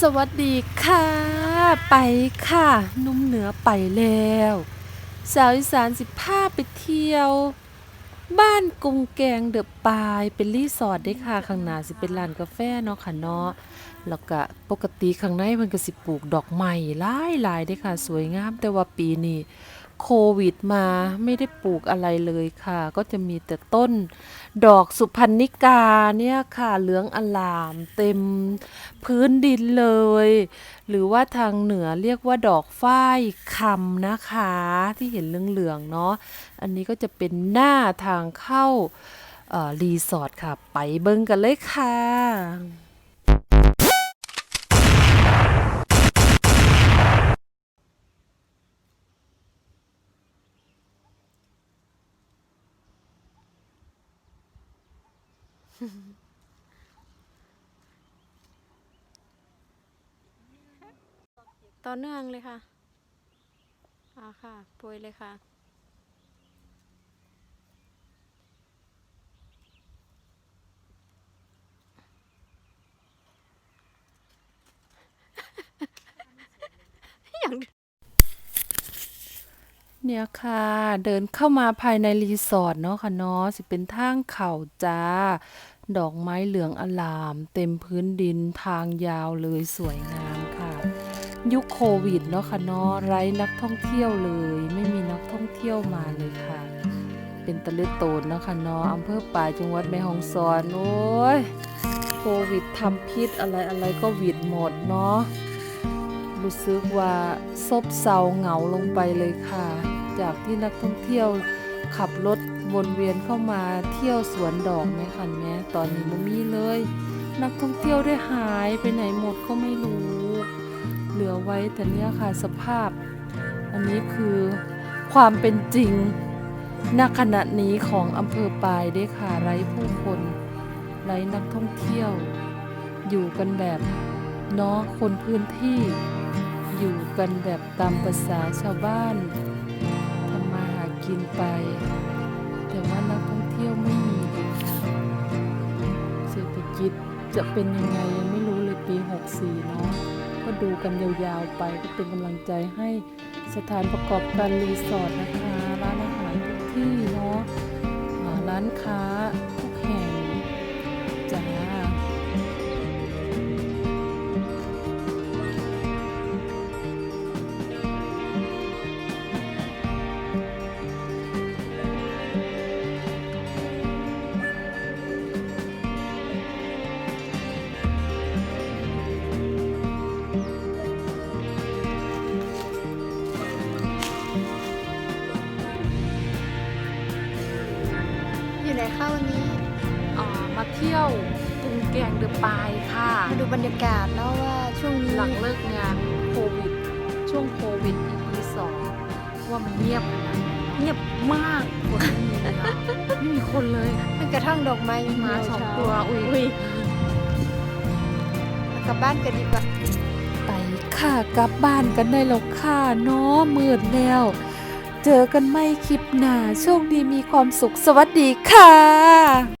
สวัสดีค่ะ ไปค่ะ นุ่มเหนือไปแล้ว สาวอีสานสิพาไปเที่ยว บ้านกรุงแกงเดอะปายเป็นรีสอร์ทได้ค่ะ ข้างหน้าสิเป็นร้านกาแฟเนาะค่ะเนาะแล้วก็ปกติข้างในมันก็สิปลูกดอกไม้หลายหลายๆเด้ค่ะ สวยงามแต่ว่าปีนี้ โควิดมาไม่ได้ปลูกอะไรเลยค่ะ ก็จะมีแต่ต้น ดอกสุพรรณิกาเนี่ยค่ะเหลืองอลามเต็มพื้นดินเลย หรือว่าทางเหนือเรียกว่าดอกฝ้ายคำนะคะ ที่เห็นเหลืองๆเนาะอันนี้ก็จะเป็นหน้าทางเข้ารีสอร์ทค่ะ ไปเบิ่งกันเลยค่ะ ต่อเนื่องเลยค่ะ อ่าค่ะ ปวยเลยค่ะ อย่าง เนี่ยค่ะ เดินเข้ามาภายในรีสอร์ทเนาะค่ะเนาะสิเป็นทางเข่าจ้า ดอกไม้เหลืองอลาม เต็มพื้นดินทางยาวเลยสวยงามค่ะ ยุคโควิดเนาะค่ะเนาะไร้นักท่องเที่ยวเลย ไม่มีนักท่องเที่ยวมาเลยค่ะ เป็นตะลึโตนเนาะค่ะเนาะอำเภอป่ายจังหวัดแม่ฮ่องสอนโอ้ยโควิดทำพิษอะไรอะไรก็วิดหมดเนาะ รู้สึกว่าซบเซาเหงาลงไปเลยค่ะ จากที่นักท่องเที่ยวขับรถวนเวียนเข้ามาเที่ยวสวนดอกไหมคะแม่ตอนนี้ไม่มีเลย นักท่องเที่ยวได้หายไปไหนหมดก็ไม่รู้ เหลือไว้แต่เนี่ยค่ะสภาพ อันนี้คือความเป็นจริงณขณะนี้ของอำเภอปายได้ค่ะไร้ผู้คนไร้นักท่องเที่ยว อยู่กันแบบเนาะคนพื้นที่ กันแบบตามภาษาชาวบ้านทำมาหากินไป แต่ว่านักท่องเที่ยวไม่มีเลยค่ะเศรษฐกิจจะเป็นยังไงยังไม่รู้เลยปี 64 เนาะก็ดูกันยาวๆไปก็เป็นกำลังใจให้สถานประกอบการรีสอร์ทนะคะ ร้านอาหารทุกที่เนาะร้านค้า อยู่ไหนเข้าวันนี้อ่ามาเที่ยวกรุงแกงเดอะปายค่ะ มาดูบรรยากาศแล้วว่าช่วงนี้หลังเลิกงานโควิด ช่วงโควิด EP สองว่ามันเงียบขนาดไหนเงียบมากคนไม่มีเลยนะไม่มีคนเลยมันกระทั่งดอกไม้ยังหมาสองตัวอุ้ยอุ้ยกลับบ้านกันดีกว่า ไปค่ะกลับบ้านกันได้แล้วค่ะเนาะมืดแล้ว เจอกันไม่คลิปหน้าโชคดีมีความสุขสวัสดีค่ะ